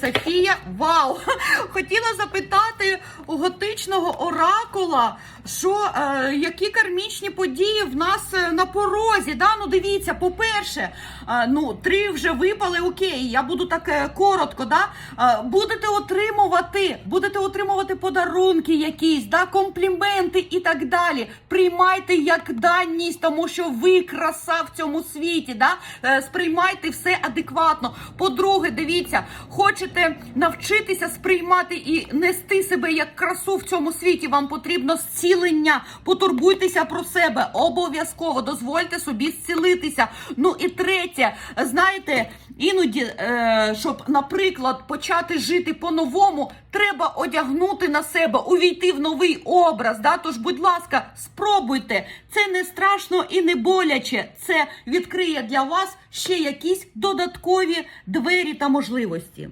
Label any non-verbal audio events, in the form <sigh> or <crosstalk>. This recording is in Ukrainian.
Софія, вау! <laughs> Хотіла запитати у готичного оракула, що е, які кармічні події в нас е, на порозі. Да? Ну дивіться, по-перше, е, ну три вже випали. Окей, я буду так е, коротко. Да? Е, будете отримувати, будете отримувати подарунки, якісь, да? компліменти і так далі. Приймайте як даність, тому що ви краса в цьому світі. Да? Е, сприймайте все адекватно. По-друге, дивіться, хочете навчитися сприймати і нести себе як красу в цьому світі. Вам потрібно зцілення. Потурбуйтеся про себе. Обов'язково дозвольте собі зцілитися. Ну і третє, знаєте, іноді, е, щоб, наприклад, почати жити по-новому, треба одягнути на себе, увійти в новий образ. Да? Тож, будь ласка, спробуйте. Це не страшно і не боляче. Це відкриє для вас ще якісь додаткові двері та можливості.